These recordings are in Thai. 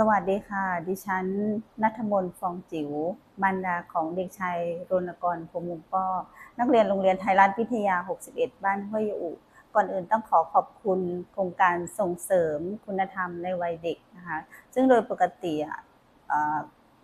สวัสดีค่ะ ดิฉันนัทมน์ฟองจิ๋วบรรดาของเด็กชายรณกรพรมุงป้อนักเรียนโรงเรียนไทยรัฐวิทยา 61 บ้านห้วยอุก่อนอื่นต้องขอขอบคุณโครงการส่งเสริมคุณธรรมในวัยเด็กนะคะ ซึ่งโดยปกติอะ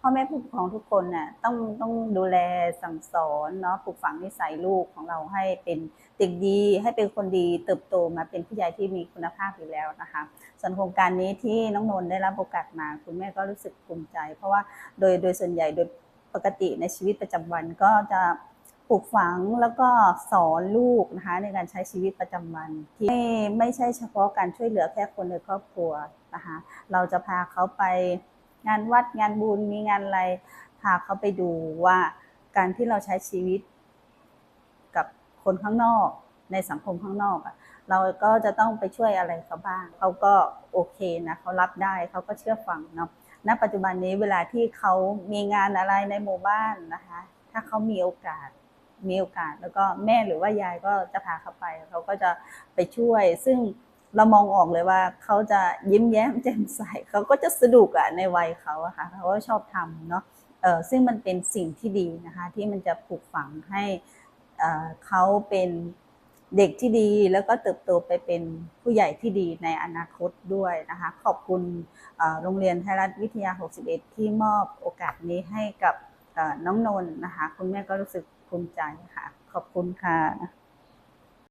พ่อแม่ผู้ปกครองทุกคนน่ะต้องต้องดูแลสั่งสอนเนาะปลูกฝังนิสัยลูกของเราให้เป็นเด็กดี ให้เป็นคนดีเติบโตมาเป็นผู้ใหญ่ที่มีคุณภาพอยู่แล้วนะคะส่วนโครงการนี้ที่น้องนนท์ได้รับโอกาสมาคุณแม่ก็รู้สึกภูมิใจ เพราะว่าโดยโดยส่วนใหญ่โดยปกติในชีวิตประจำวันก็จะปลูกฝังแล้วก็สอนลูกนะคะในการใช้ชีวิตประจำวัน ที่ไม่ไม่ใช่เฉพาะการช่วยเหลือแค่คนในครอบครัวนะคะเราจะพาเขาไป งานวัดงานบุญมีงานอะไรพาเขาไปดูว่าการที่เราใช้ชีวิตกับคนข้างนอกในสังคมข้างนอกอะเราก็จะต้องไปช่วยอะไรเขาบ้างเขาก็โอเคนะเขารับได้เขาก็เชื่อฟังเนาะณปัจจุบันนี้เวลาที่เขามีงานอะไรในหมู่บ้านนะคะ ถ้าเขามีโอกาสมีโอกาสแล้วก็แม่หรือว่ายายก็จะพาเขาไปเขาก็จะไปช่วย ซึ่ง เรามองออกเลยว่าเขาจะยิ้มแย้มแจ่มใสเขาก็จะสนุกอะในวัยเขาอะค่ะเขาก็ชอบทำเนาะเออซึ่งมันเป็นสิ่งที่ดีนะคะที่มันจะปลูกฝังให้เออเขาเป็นเด็กที่ดีแล้วก็เติบโตไปเป็นผู้ใหญ่ที่ดีในอนาคตด้วยนะคะ ขอบคุณโรงเรียนไทยรัฐวิทยา 61 ที่มอบโอกาสนี้ให้กับน้องนนท์นะคะ คุณแม่ก็รู้สึกภูมิใจค่ะ ขอบคุณค่ะ